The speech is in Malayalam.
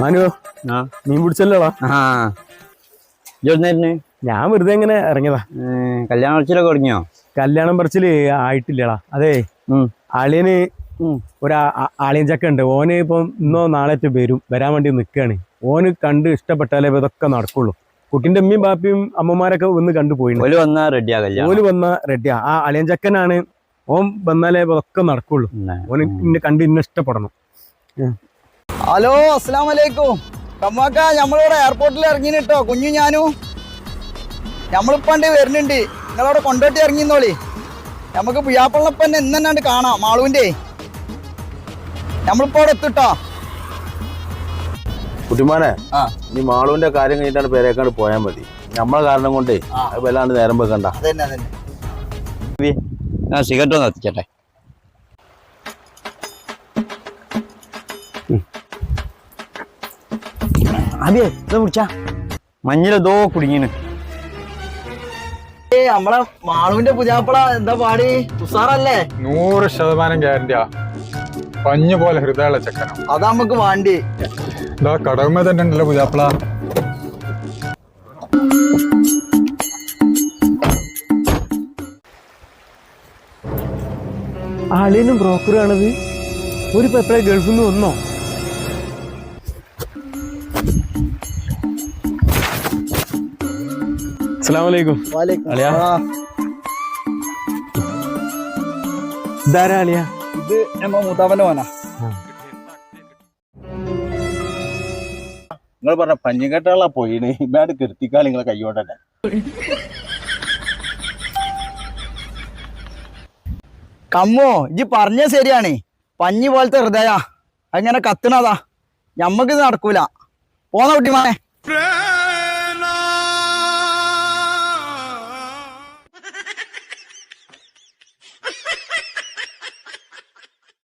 മാനു മീൻ പിടിച്ചല്ലോടാ? ഞാൻ വെറുതെ എങ്ങനെ ഇറങ്ങിയതാ. കല്യാണ പറിച്ചിലൊക്കെ തുടങ്ങിയോ? കല്യാണം പറിച്ചിൽ ആയിട്ടില്ലടാ. അതെ അളിയന് ഒരു ആളിയൻ ചക്ക ഉണ്ട്. ഓന് ഇപ്പം ഇന്നോ നാളെ വരും. വരാൻ വേണ്ടി നിൽക്കുകയാണ് ഓന് കണ്ട് ഇഷ്ടപ്പെട്ടാലേ ഇതൊക്കെ നടക്കുള്ളൂ. കുട്ടിന്റെ അമ്മയും ബാപ്പിയും അമ്മമാരൊക്കെ ഒന്ന് കണ്ടു പോയിട്ടുണ്ട് ഓൽ വന്നാ റെഡിയാ ഓൽ വന്ന റെഡിയാ ആ. അളിയൻ ചക്കനാണ്. ഓൻ വന്നാലേ ഇതൊക്കെ നടക്കുള്ളൂ. ഓന് ഇന്നെ കണ്ട് ഇന്നെ ഇഷ്ടപ്പെടണം. ഹലോ അസ്സാം വലൈക്കും കമ്മാക്ക നമ്മളിവിടെ എയർപോർട്ടിൽ ഇറങ്ങി കേട്ടോ കുഞ്ഞു ഞാനും. നമ്മളിപ്പണ്ട് വരുന്നുണ്ട്. നിങ്ങളവിടെ കൊണ്ടോട്ടി ഇറങ്ങിന്നോളി. നമുക്ക് പുയ്യാപ്പള്ളപ്പന്നെ ഇന്നെന്നാണ്ട് കാണാം മാളുവിന്റെ നമ്മളിപ്പോ അവിടെ എത്തിട്ടോ. കുട്ടിമാനെ ആ. ഇനി മാളുവിന്റെ കാര്യം കഴിഞ്ഞിട്ടാണ് പേരേക്കാണ്ട് പോയാൽ മതി. നമ്മളെ കാരണം കൊണ്ടേ ആ. അത് വല്ലാണ്ട് നേരം വെക്കണ്ട. അതന്നെ അതന്നെ. ഞാൻ സിഗരറ്റ് ഒന്ന് എത്തിച്ചട്ടെ അതെ ഇത് കുടിച്ചാ. മഞ്ഞിലതോ കുടുങ്ങിന്. ഏ നമ്മളെ മാളുവിന്റെ പുതിയാപ്പള എന്താ പാടി? തുസാറല്ലേ നൂറ് ശതമാനം ഗ്യാരണ്ടിയാ. പഞ്ഞു പോലെ ഹൃദയമുള്ള ചെക്കനോ. അതാ നമുക്ക് വാണ്ടി. ഇതാ കടകുമേ തന്നെ ഉണ്ടല്ലോ പുതിയാപ്പിള. അളിയനും ബ്രോക്കറാണത് ഒരു പെപ്പളെ ഗൾഫിൽ നിന്ന് വന്നോ? അസ്സലാമലൈക്കും. അളിയാ. ഇതാരാ അളിയ? ഇത് നമ്മ മൂത്താപ്പന്റെ മോനാ. നിങ്ങൾ പറഞ്ഞ പഞ്ഞിക്കെട്ടുള്ള പോയിന്. ഇബാട് കെടുത്തിക്കാൾ നിങ്ങളെ കൈയോടെ കമ്മോ ഇജ്ജ് പറഞ്ഞ ശരിയാണ്. പഞ്ഞി പോലത്തെ ഹൃദയ. അങ്ങനെ കത്തണതാ? ഞമ്മക്ക് നടക്കൂല. പോന്ന കുട്ടിമാനെ.